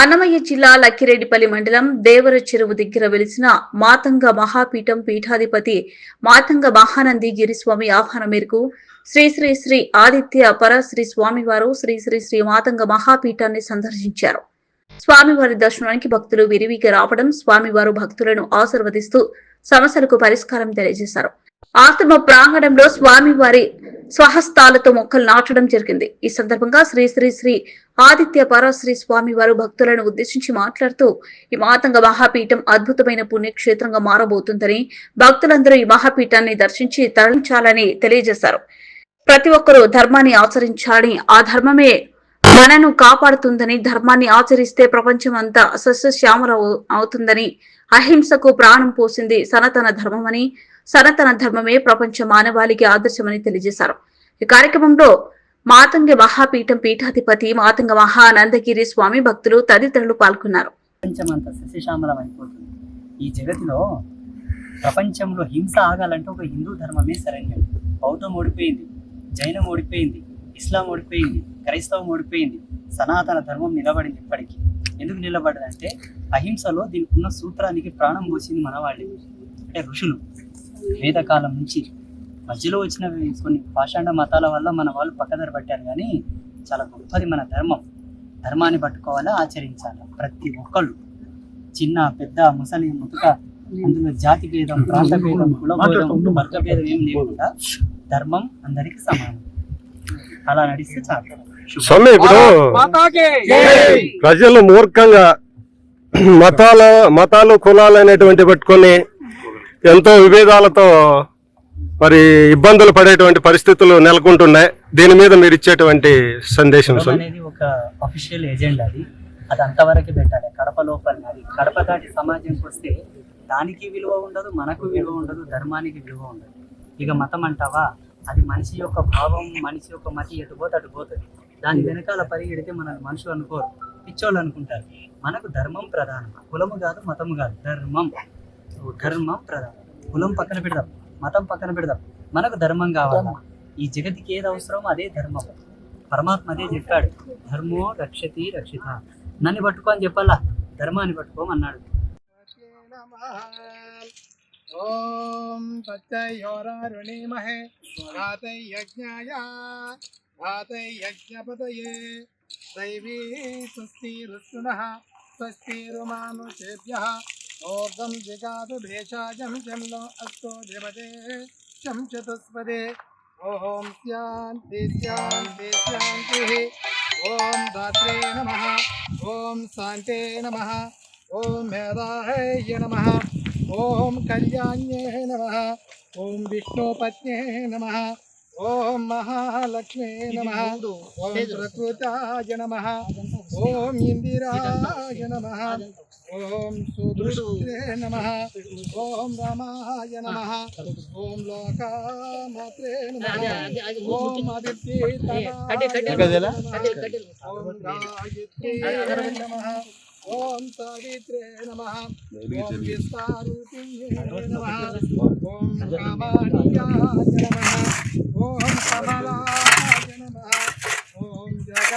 అన్నమయ్య జిల్లా లక్కిరెడ్డిపల్లి మండలం దేవర చెరువు దగ్గర వెలిసిన మాతంగ మహాపీఠం పీఠాధిపతి మాతంగ మహానంది గిరిస్వామి ఆహ్వానం మేరకు శ్రీ శ్రీ శ్రీ ఆదిత్య పరశ్రీ స్వామివారు శ్రీ శ్రీ శ్రీ మాతంగ మహాపీఠాన్ని సందర్శించారు. స్వామివారి దర్శనానికి భక్తులు విరివిగా రావడం స్వామివారు భక్తులను ఆశీర్వదిస్తూ సమస్యలకు పరిష్కారం తెలియజేశారు. ఆశ్రమ ప్రాంగణంలో స్వామివారి స్వహస్తాలతో మొక్కలు నాటడం జరిగింది. ఈ సందర్భంగా శ్రీ శ్రీ శ్రీ ఆదిత్య పరాశ్రీ స్వామి వారు భక్తులను ఉద్దేశించి మాట్లాడుతూ ఈ మాతంగ మహాపీఠం అద్భుతమైన పుణ్యక్షేత్రంగా మారబోతుందని భక్తులందరూ ఈ మహాపీఠాన్ని దర్శించి తరలించాలని తెలియజేశారు. ప్రతి ఒక్కరూ ధర్మాన్ని ఆచరించాలని ఆ ధర్మమే మనను కాపాడుతుందని ధర్మాన్ని ఆచరిస్తే ప్రపంచం అంతా సస్యశ్యామల అవుతుందని అహింసకు ప్రాణం పోసింది సనాతన ధర్మమని సనాతన ధర్మమే ప్రపంచ మానవాళికి ఆదర్శమని తెలియజేశారు. ఈ కార్యక్రమంలో మాతంగ మహాపీఠం పీఠాధిపతి మాతంగ మహానందగిరి స్వామి భక్తులు తదితరులు పాల్గొన్నారు. ఈ జగతిలో ప్రపంచంలో హింస ఆగాలంటే ఒక హిందూ ధర్మమే సరైనది బౌద్ధం ఓడిపోయింది జైనం ఓడిపోయింది ఇస్లాం ఓడిపోయింది క్రైస్తవం ఓడిపోయింది సనాతన ధర్మం నిలబడింది ఇప్పటికీ. ఎందుకు నిలబడదంటే అహింసలో దీనికి ఉన్న సూత్రానికి ప్రాణం పోసింది మన వాళ్ళే అంటే ఋషులు. వేదకాలం నుంచి మధ్యలో వచ్చిన కొన్ని పాషాండ మతాల వల్ల మన వాళ్ళు పక్కదారి పట్టారు. కానీ చాలా గొప్పది మన ధర్మం. ధర్మాన్ని పట్టుకోవాలా ఆచరించాలి? ప్రతి ఒక్కళ్ళు చిన్న పెద్ద ముసలి ముతుక అందులో జాతి భేదం ప్రాంత భేదం కుల భేదం వర్గ భేదం ఏం లేకుండా ధర్మం అందరికి సమానం. అలా నడిస్తే చాలు. స్వామి ఇప్పుడు ప్రజలు మూర్ఖంగా మతాల మతాలు కులాలు అనేటువంటి పెట్టుకొని ఎంతో విభేదాలతో మరి ఇబ్బందులు పడేటువంటి పరిస్థితులు నెలకొంటున్నాయి. దీని మీద మీరు ఇచ్చేటువంటి సందేశం అనేది ఒక అఫీషియల్ ఏజెండా అది. అది అంతవరకు పెట్టాలి. కడప లోపల అది కడప దాటి సమాజంకి వస్తే దానికి విలువ ఉండదు మనకు విలువ ఉండదు ధర్మానికి విలువ ఉండదు. ఇక మతం అంటావా? అది మనిషి యొక్క భావం మనిషి యొక్క మతి ఎటు పోతే అటు పోతుంది. దాని వెనకాల పరిగెడితే మన మనుషులు అనుకోరు. పిచ్చోళ్ళు అనుకుంటారు. మనకు ధర్మం ప్రధానం కులము కాదు మతము కాదు ధర్మం. ధర్మం ప్రధానం. కులం పక్కన పెడదాం మతం పక్కన పెడదాం. మనకు ధర్మం కావాలా? ఈ జగతికి ఏది అవసరం అదే ధర్మం. పరమాత్మ అదే చెప్పాడు ధర్మో రక్షతి రక్షిత. నన్ను పట్టుకో అని చెప్పాలా? ధర్మాన్ని పట్టుకోమన్నాడు. ఓం తచ్చయోరారుణీమహే ఘాతై యజ్ఞాయ ఘాతై యజ్ఞపతయే దైవీ స్వస్తిరుస్తునః స్వస్తిరుమానుషేభ్యः. ఓర్ధం జిగాతు భేషాజం చంలో అస్తో దేవతే చం చతుస్పదే ఓం శాంతి శాంతి శాంతి ఓం దాత్రే నమః ఓం శాంతే నమః ఓం మేధాయ నమః ఓం కళ్యాణ్యే నమ ఓం విష్ణుపత్నే నమ ఓం మహాలక్ష్మే నమ ఓం ప్రకృతాయ నమ ఓం ఇందిరాయ నమ. ఓం సుదృష్టే నమ. ఓం రమాయ నమ. ఓం లోకామాత్రే నమ. ఓం నమః. ఓం గాయత్ర్యే నమః. ఓం సావిత్రే నమ. ఓం విస్తారూపిణ్యే నమ. ఓం కామానియాయ నమ. ఓం కమలాయ నమ